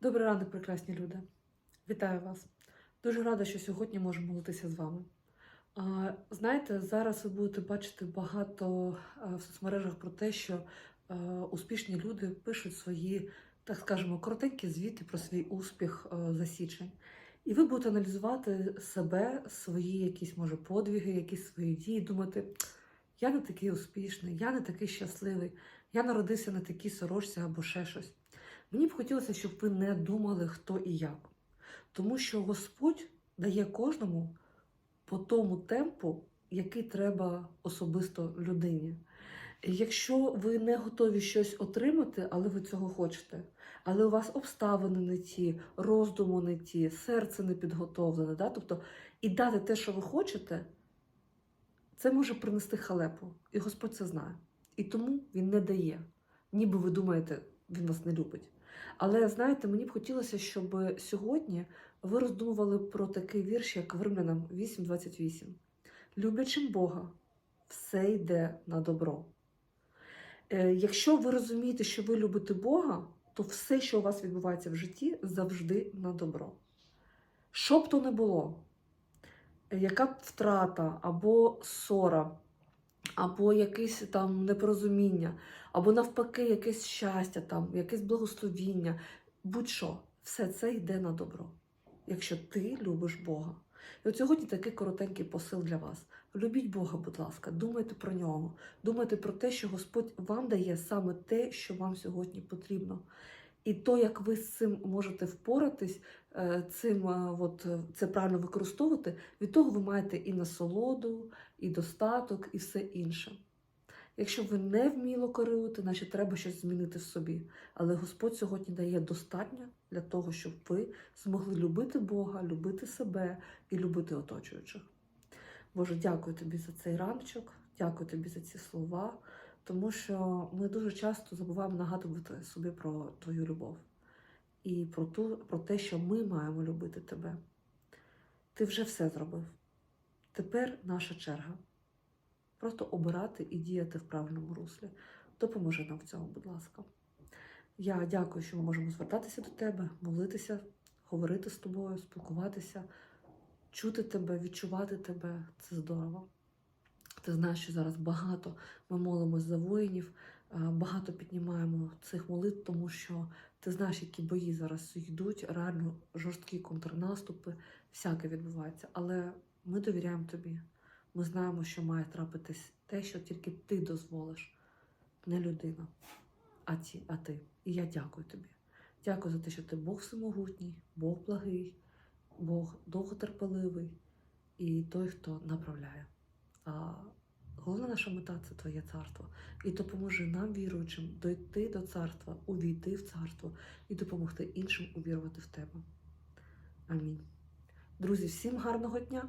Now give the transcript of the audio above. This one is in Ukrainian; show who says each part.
Speaker 1: Добрий ранок, прекрасні люди. Вітаю вас. Дуже рада, що сьогодні можу молитися з вами. Знаєте, зараз ви будете бачити багато в соцмережах про те, що успішні люди пишуть свої, так скажемо, коротенькі звіти про свій успіх за січень. І ви будете аналізувати себе, свої якісь, може, подвиги, якісь свої дії, думати, я не такий успішний, я не такий щасливий, я народився на такій сорочці або ще щось. Мені б хотілося, щоб ви не думали, хто і як. Тому що Господь дає кожному по тому темпу, який треба особисто людині. Якщо ви не готові щось отримати, але ви цього хочете, але у вас обставини не ті, роздуму не ті, серце не підготовлене, да? тобто і дати те, що ви хочете, це може принести халепу. І Господь це знає. І тому Він не дає. Ніби ви думаєте, він вас не любить. Але знаєте, мені б хотілося, щоб сьогодні ви роздумували про такий вірш, як в Римлянам 8.28. Люблячим Бога, все йде на добро. Е, Якщо ви розумієте, що ви любите Бога, то все, що у вас відбувається в житті, завжди на добро. Що б то не було, е, яка б втрата або ссора, або якесь там непорозуміння, або навпаки, якесь щастя, там, якесь благословіння, будь-що, все це йде на добро, якщо ти любиш Бога. І от сьогодні такий коротенький посил для вас. Любіть Бога, будь ласка, думайте про нього, думайте про те, що Господь вам дає саме те, що вам сьогодні потрібно. І то, як ви з цим можете впоратись, е, цим е, от, е, це правильно використовувати, від того ви маєте і насолоду, і достаток, і все інше. Якщо ви не вміло керуєте, значить треба щось змінити в собі. Але Господь сьогодні дає достатньо для того, щоб ви змогли любити Бога, любити себе і любити оточуючих. Боже, дякую тобі за цей ранчик, дякую тобі за ці слова, тому що ми дуже часто забуваємо нагадувати собі про твою любов і про, ту, про те, що ми маємо любити тебе. Ти вже все зробив. Тепер наша черга. Просто обирати і діяти в правильному руслі. Допоможи нам в цьому, будь ласка. Я дякую, що ми можемо звертатися до тебе, молитися, говорити з тобою, спілкуватися, чути тебе, відчувати тебе. Це здорово. Ти знаєш, що зараз багато ми молимось за воїнів, е, багато піднімаємо цих молитв, тому що ти знаєш, які бої зараз йдуть, реально жорсткі контрнаступи, всяке відбувається. Але ми довіряємо тобі. Ми знаємо, що має трапитись те, що тільки ти дозволиш, не людина, а ті, а ти. І я дякую тобі. Дякую за те, що ти Бог всемогутній, Бог благий, Бог довготерпеливий і той, хто направляє. Головна наша мета це Твоє царство. І допоможи нам, віруючим, дойти до царства, увійти в царство і допомогти іншим увірувати в тебе. Амінь. Друзі, всім гарного дня!